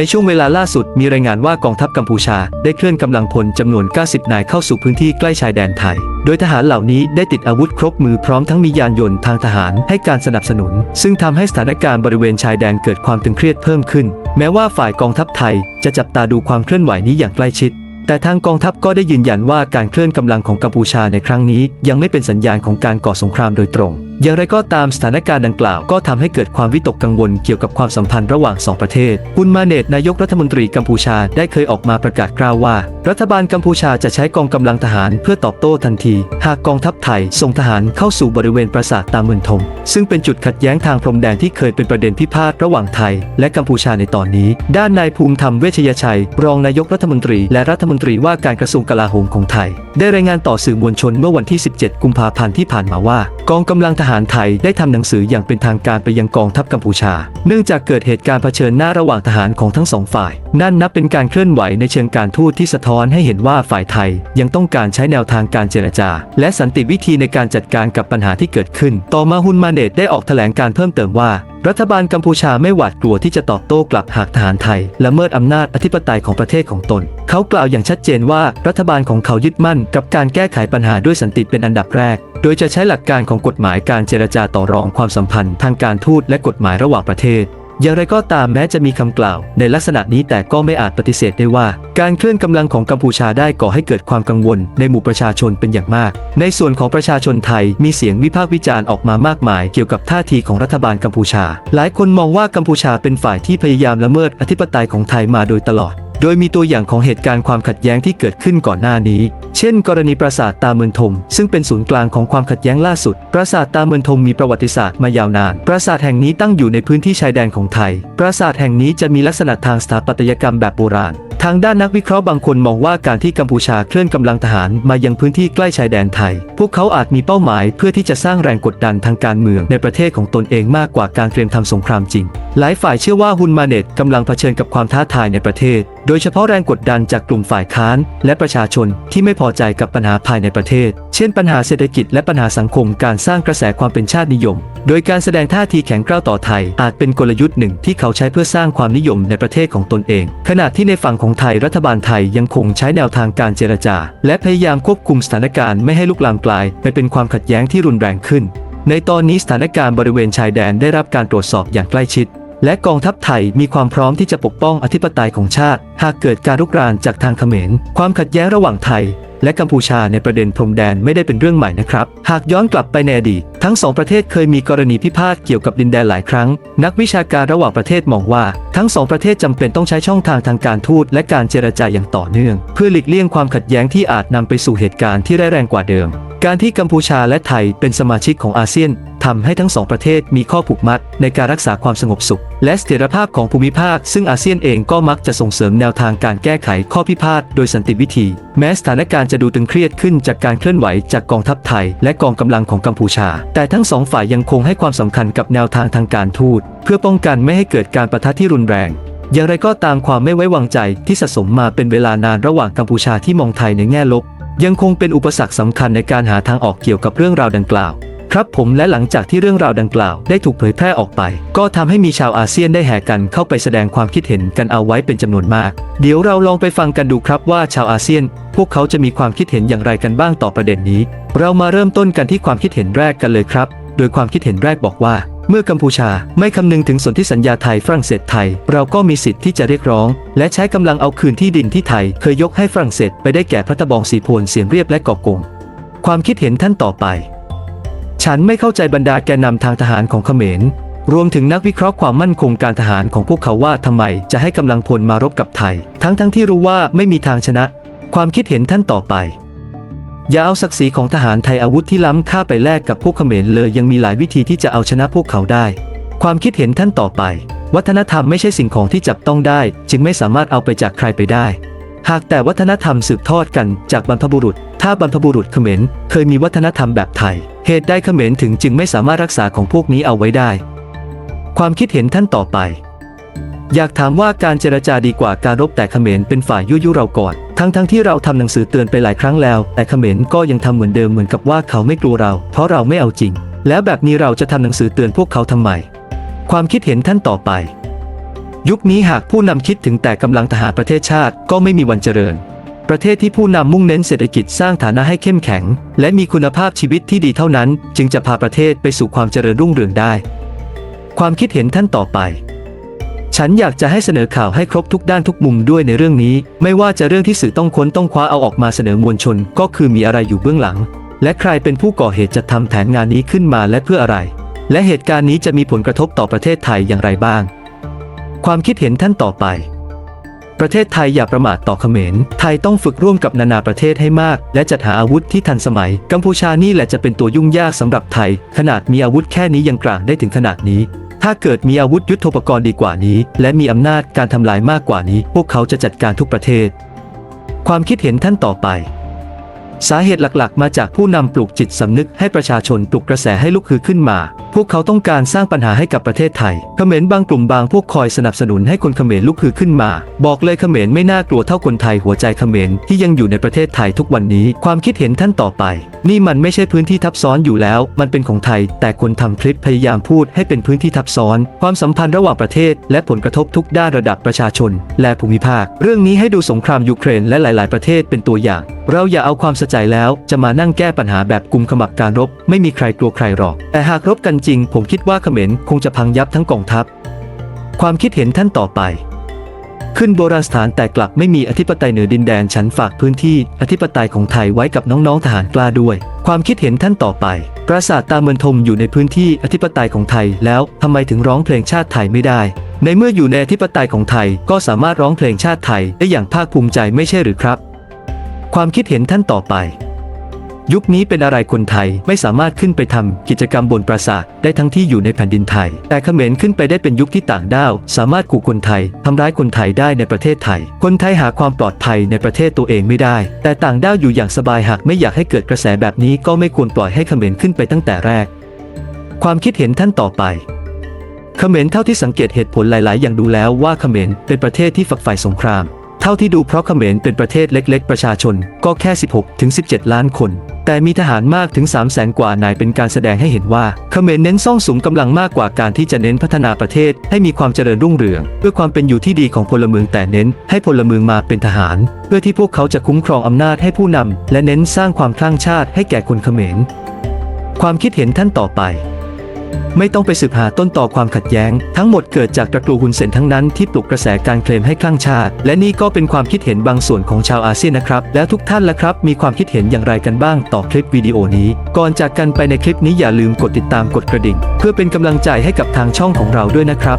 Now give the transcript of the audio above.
ในช่วงเวลาล่าสุดมีรายงานว่ากองทัพกัมพูชาได้เคลื่อนกำลังพลจำนวน 90 นายเข้าสู่พื้นที่ใกล้ชายแดนไทย โดยทหารเหล่านี้ได้ติดอาวุธครบมือพร้อมทั้งมียานยนต์ทางทหารให้การสนับสนุน ซึ่งทำให้สถานการณ์บริเวณชายแดนเกิดความตึงเครียดเพิ่มขึ้น แม้ว่าฝ่ายกองทัพไทยจะจับตาดูความเคลื่อนไหวนี้อย่างใกล้ชิดแต่ทางกองทัพก็ได้ยืนยันว่าการเคลื่อนกำลังของกัมพูชาในครั้งนี้ ยังไม่เป็นสัญญาณของการก่อสงครามโดยตรง อย่างไรก็ตามสถานการณ์ดังกล่าวก็ทำให้เกิดความวิตกกังวลเกี่ยวกับความสัมพันธ์ระหว่างสองประเทศฮุนมาเนตนายกรัฐมนตรีกัมพูชาได้เคยออกมาประกาศกล่าวว่า รัฐบาลกัมพูชาจะใช้กองกำลังทหารเพื่อตอบโต้ทันที หากกองทัพไทยส่งทหารเข้าสู่บริเวณปราสาทตาเมือนทม ซึ่งเป็นจุดขัดแย้งทางพรมแดนที่เคยเป็นประเด็นพิพาทระหว่างไทย และกัมพูชาในตอนนี้ ด้านนายภูมิธรรมเวชยชัย รองนายกรัฐมนตรี และรัฐมนตรีว่าการกระทรวงกลาโหมของไทย ได้รายงานต่อสื่อมวลชนเมื่อวันที่ 17 กุมภาพันธ์ที่ผ่านมาว่ากองกำลังทหารไทยได้ทำหนังสืออย่างเป็นทางการไปยังกองทัพกัมพูชา เนื่องจากเกิดเหตุการณ์เผชิญหน้าระหว่างทหารของทั้งสองฝ่าย นั่นนับเป็นการเคลื่อนไหวในเชิงการทูตที่สะท้อนให้เห็นว่าฝ่ายไทย ยังต้องการใช้แนวทางการเจรจา และสันติวิธีในการจัดการกับปัญหาที่เกิดขึ้น ต่อมาฮุนมาเนตได้ออกแถลงการเพิ่มเติมว่ารัฐบาลกัมพูชาไม่หวาดกลัวที่จะตอบโต้กลับหากทหารไทยละเมิดอำนาจอธิปไตยของประเทศของตน เขากล่าวอย่างชัดเจนว่ารัฐบาลของเขายึดมั่นกับการแก้ไขปัญหาด้วยสันติเป็นอันดับแรก โดยจะใช้หลักการของกฎหมายการเจรจาต่อรองความสัมพันธ์ทางการทูตและกฎหมายระหว่างประเทศ อย่างไรก็ตามแม้จะมีคำกล่าว ในลักษณะนี้แต่ก็ไม่อาจปฏิเสธได้ว่า การเคลื่อนกำลังของกัมพูชาได้ก่อให้เกิดความกังวล ในหมู่ประชาชนเป็นอย่างมาก ในส่วนของประชาชนไทยมีเสียงวิพากษ์วิจารณ์ออกมามากมาย เกี่ยวกับท่าทีของรัฐบาลกัมพูชา หลายคนมองว่ากัมพูชาเป็นฝ่ายที่พยายามละเมิดอธิปไตยของไทยมาโดยตลอด โดยมีตัวอย่างของเหตุการณ์ความขัดแย้งที่เกิดขึ้นก่อนหน้านี้ เช่น กรณีปราสาทตาเมือนทม ซึ่งเป็นศูนย์กลางของความขัดแย้งล่าสุด ปราสาทตาเมือนทมมีประวัติศาสตร์มายาวนาน ปราสาทแห่งนี้ตั้งอยู่ในพื้นที่ชายแดนของไทย ปราสาทแห่งนี้จะมีลักษณะทางสถาปัตยกรรมแบบโบราณ ทางด้านนักวิเคราะห์บางคนมองว่าการที่กัมพูชาเคลื่อนกำลังทหารมายังพื้นที่ใกล้ชายแดนไทย พวกเขาอาจมีเป้าหมายเพื่อที่จะสร้างแรงกดดันทางการเมืองในประเทศของตนเองมากกว่าการเตรียมทำสงครามจริง หลายฝ่ายเชื่อว่าฮุนมาเน็ตกำลังเผชิญกับความท้าทายในประเทศ โดยเฉพาะแรงกดดันจากกลุ่มฝ่ายค้าน และประชาชนที่ไม่พอใจกับปัญหาภายในประเทศ เช่น ปัญหาเศรษฐกิจและปัญหาสังคมการสร้างกระแสความเป็นชาตินิยม โดยการแสดงท่าทีแข็งกร้าวต่อไทย อาจเป็นกลยุทธ์หนึ่งที่เขาใช้เพื่อสร้างความนิยมในประเทศของตนเอง ขณะที่ในฝั่งของไทยรัฐบาลไทยยังคงใช้แนวทางการเจรจา และพยายามควบคุมสถานการณ์ไม่ให้ลุกลามกลายไปเป็นความขัดแย้งที่รุนแรงขึ้น ในตอนนี้สถานการณ์บริเวณชายแดนได้รับการตรวจสอบอย่างใกล้ชิด และกองทัพไทยมีความพร้อมที่จะปกป้องอธิปไตยของชาติ หากเกิดการรุกรานจากทางเขมร ความขัดแย้งระหว่างไทยและกัมพูชาในประเด็นพรมแดนไม่ได้เป็นเรื่องใหม่นะครับ หากย้อนกลับไปในอดีตทั้งสองประเทศเคยมีกรณีพิพาทเกี่ยวกับดินแดนหลายครั้ง นักวิชาการระหว่างประเทศมองว่า ทั้งสองประเทศจำเป็นต้องใช้ช่องทางทางการทูตและการเจรจาอย่างต่อเนื่อง เพื่อหลีกเลี่ยงความขัดแย้งที่อาจนำไปสู่เหตุการณ์ที่ร้ายแรงกว่าเดิม การที่กัมพูชาและไทยเป็นสมาชิกของอาเซียนทำให้ทั้งสองประเทศมีข้อผูกมัดในการรักษาความสงบสุข และเสถียรภาพของภูมิภาค ซึ่งอาเซียนเองก็มักจะส่งเสริมแนวทางการแก้ไขข้อพิพาทโดยสันติวิธี แม้สถานการณ์จะดูตึงเครียดขึ้นจากการเคลื่อนไหวจากกองทัพไทย และกองกำลังของกัมพูชา แต่ทั้งสองฝ่ายยังคงให้ความสำคัญกับแนวทางทางการทูต พื่อป้องกันไม่ให้เกิดการประทะที่รุนแรง อย่างไรก็ตามความไม่ไว้วางใจที่สะสมมาเป็นเวลานานระหว่างกัมพูชาที่มองไทยในแง่ลบ ยังคงเป็นอุปสรรคสำคัญในการหาทางออกเกี่ยวกับเรื่องราวดังกล่าว ครับผมและหลังจากที่เรื่องราวดังกล่าวได้ถูกเผยแพร่ออกไป ก็ทำให้มีชาวอาเซียนได้แห่กันเข้าไปแสดงความคิดเห็นกันเอาไว้เป็นจำนวนมาก เดี๋ยวเราลองไปฟังกันดูครับว่าชาวอาเซียน พวกเขาจะมีความคิดเห็นอย่างไรกันบ้างต่อประเด็นนี้ เรามาเริ่มต้นกันที่ความคิดเห็นแรกกันเลยครับ โดยความคิดเห็นแรกบอกว่า เมื่อกัมพูชาไม่คำนึงถึงสนธิสัญญาไทยฝรั่งเศสไทย เราก็มีสิทธิ์ที่จะเรียกร้อง และใช้กำลังเอาคืนที่ดินที่ไทย เคยยกให้ฝรั่งเศสไปได้แก่พระตะบองสีพวนเสียงเรียบและกอกงความคิดเห็นท่านต่อไป ฉันไม่เข้าใจบรรดาแกนนำทางทหารของเขมร รวมถึงนักวิเคราะห์ความมั่นคงการทหารของพวกเขาว่าทำไมจะให้กำลังพลมารบกับไทย ทั้งทั้งที่รู้ว่าไม่มีทางชนะ ความคิดเห็นท่านต่อไป อย่าเอาศักดิ์ศรีของทหารไทยอาวุธที่ล้ำค่าไปแลกกับพวกเขมรเลยยังมีหลายวิธีที่จะเอาชนะพวกเขาได้ ความคิดเห็นท่านต่อไป วัฒนธรรมไม่ใช่สิ่งของที่จับต้องได้ จึงไม่สามารถเอาไปจากใครไปได้ หากแต่วัฒนธรรมสืบทอดกันจากบรรพบุรุษ ถ้าบรรพบุรุษเขมรเคยมีวัฒนธรรมแบบไทย เหตุใดเขมรถึงจึงไม่สามารถรักษาของพวกนี้เอาไว้ได้ ความคิดเห็นท่านต่อไป อยากถามว่าการเจรจาดีกว่าการรบแต่เขมรเป็นฝ่ายยุยุเราก่อน ทั้งทั้งที่เราทำหนังสือเตือนไปหลายครั้งแล้ว แต่เขมรก็ยังทำเหมือนเดิมเหมือนกับว่าเขาไม่กลัวเรา เพราะเราไม่เอาจริง แล้วแบบนี้เราจะทำหนังสือเตือนพวกเขาทำไม ความคิดเห็นท่านต่อไป ยุคนี้หากผู้นำคิดถึงแต่กำลังทหารประเทศชาติก็ไม่มีวันเจริญ ประเทศที่ผู้นำมุ่งเน้นเศรษฐกิจสร้างฐานะให้เข้มแข็ง และมีคุณภาพชีวิตที่ดีเท่านั้น จึงจะพาประเทศไปสู่ความเจริญรุ่งเรืองได้ ความคิดเห็นท่านต่อไป ฉันอยากจะให้เสนอข่าวให้ครบทุกด้านทุกมุมด้วยในเรื่องนี้ ไม่ว่าจะเรื่องที่สื่อต้องค้นต้องคว้าเอาออกมาเสนอมวลชน ก็คือมีอะไรอยู่เบื้องหลัง และใครเป็นผู้ก่อเหตุจะทำแผนงานนี้ขึ้นมาและเพื่ออะไร และเหตุการณ์นี้จะมีผลกระทบต่อประเทศไทยอย่างไรบ้าง ความคิดเห็นท่านต่อไป ประเทศไทยอย่าประมาทต่อเขมร ไทยต้องฝึกร่วมกับนานาประเทศให้มาก และจัดหาอาวุธที่ทันสมัย กัมพูชานี่แหละจะเป็นตัวยุ่งยากสำหรับไทย ขนาดมีอาวุธแค่นี้ยังกลางได้ถึงขนาดนี้ ถ้าเกิดมีอาวุธยุทโธปกรณ์ดีกว่านี้ และมีอำนาจการทำลายมากกว่านี้ พวกเขาจะจัดการทุกประเทศ ความคิดเห็นท่านต่อไป สาเหตุหลักๆ มาจากผู้นำปลูกจิตสำนึกให้ประชาชนปลุกกระแสให้ลุกฮือขึ้นมา พวกเขาต้องการสร้างปัญหาให้กับประเทศไทย เขมรบางกลุ่มบางพวกคอยสนับสนุนให้คนเขมรลุกฮือขึ้นมา บอกเลยเขมรไม่น่ากลัวเท่าคนไทยหัวใจเขมรที่ยังอยู่ในประเทศไทยทุกวันนี้ ความคิดเห็นท่านต่อไป นี่มันไม่ใช่พื้นที่ทับซ้อนอยู่แล้ว มันเป็นของไทย แต่คนทำคลิปพยายามพูดให้เป็นพื้นที่ทับซ้อน ความสัมพันธ์ระหว่างประเทศ และผลกระทบทุกด้านระดับประชาชน และภูมิภาค เรื่องนี้ให้ดูสงครามยูเครนและหลาย ๆ ประเทศเป็นตัวอย่าง เราอย่าเอาความสใจแล้วจะมานั่งแก้ปัญหาแบบกุมขมับการรบ ไม่มีใครกลัวใครหรอก แต่หากรบกันจริง ผมคิดว่าเขมรคงจะพังยับทั้งกองทัพ ความคิดเห็นท่านต่อไป ขึ้นโบราณสถานแต่กลับไม่มีอธิปไตยเหนือดินแดนฉันฝากพื้นที่อธิปไตยของไทยไว้กับน้องๆทหารกล้าด้วย ความคิดเห็นท่านต่อไป ปราสาทตาเมือนทมอยู่ในพื้นที่อธิปไตยของไทยแล้วทำไมถึงร้องเพลงชาติไทยไม่ได้ในเมื่ออยู่ในอธิปไตยของไทยก็สามารถร้องเพลงชาติไทยได้อย่างภาคภูมิใจไม่ใช่หรือครับ ความคิดเห็นท่านต่อไป ยุคนี้เป็นอะไรคนไทยไม่สามารถขึ้นไปทำกิจกรรมบนปราสาทได้ทั้งที่อยู่ในแผ่นดินไทย แต่เขมรขึ้นไปได้เป็นยุคที่ต่างด้าว สามารถขู่คนไทยทำร้ายคนไทยได้ในประเทศไทย คนไทยหาความปลอดภัยในประเทศตัวเองไม่ได้ แต่ต่างด้าวอยู่อย่างสบายหากไม่อยากให้เกิดกระแสแบบนี้ก็ไม่ควรปล่อยให้เขมรขึ้นไปตั้งแต่แรก ความคิดเห็นท่านต่อไปเขมรเท่าที่สังเกตเหตุผลหลาย ๆ อย่างดูแล้วว่าเขมรเป็นประเทศที่ฝักใฝ่สงคราม เท่าที่ดูเพราะเขมรเป็นประเทศเล็กๆ ประชาชนก็แค่ 16 ถึง 17 ล้านคน แต่มีทหารมากถึง 3 0 0แสนกว่านายเป็นการแสดงให้เห็นว่าเขมรเน้นซ่องสุมกำลังมากกว่าการที่จะเน้นพัฒนาประเทศให้มีความเจริญรุ่งเรืองเพื่อความเป็นอยู่ที่ดีของพลเมืองแต่เน้นให้พลเมืองมาเป็นทหาร เพื่อที่พวกเขาจะคุ้มครองอำนาจให้ผู้นำและเน้นสร้างความคลั่งชาติให้แก่คนเขมร ความคิดเห็นท่านต่อไป ไม่ต้องไปสืบหาต้นต่อความขัดแย้ง ทั้งหมดเกิดจากตระกูลฮุนเซนทั้งนั้นที่ปลุกกระแสการเคลมให้คลั่งชาติ และนี่ก็เป็นความคิดเห็นบางส่วนของชาวอาเซียนนะครับ แล้วทุกท่านล่ะครับ มีความคิดเห็นอย่างไรกันบ้างต่อคลิปวิดีโอนี้ ก่อนจากกันไปในคลิปนี้อย่าลืมกดติดตามกดกระดิ่ง เพื่อเป็นกำลังใจให้กับทางช่องของเราด้วยนะครับ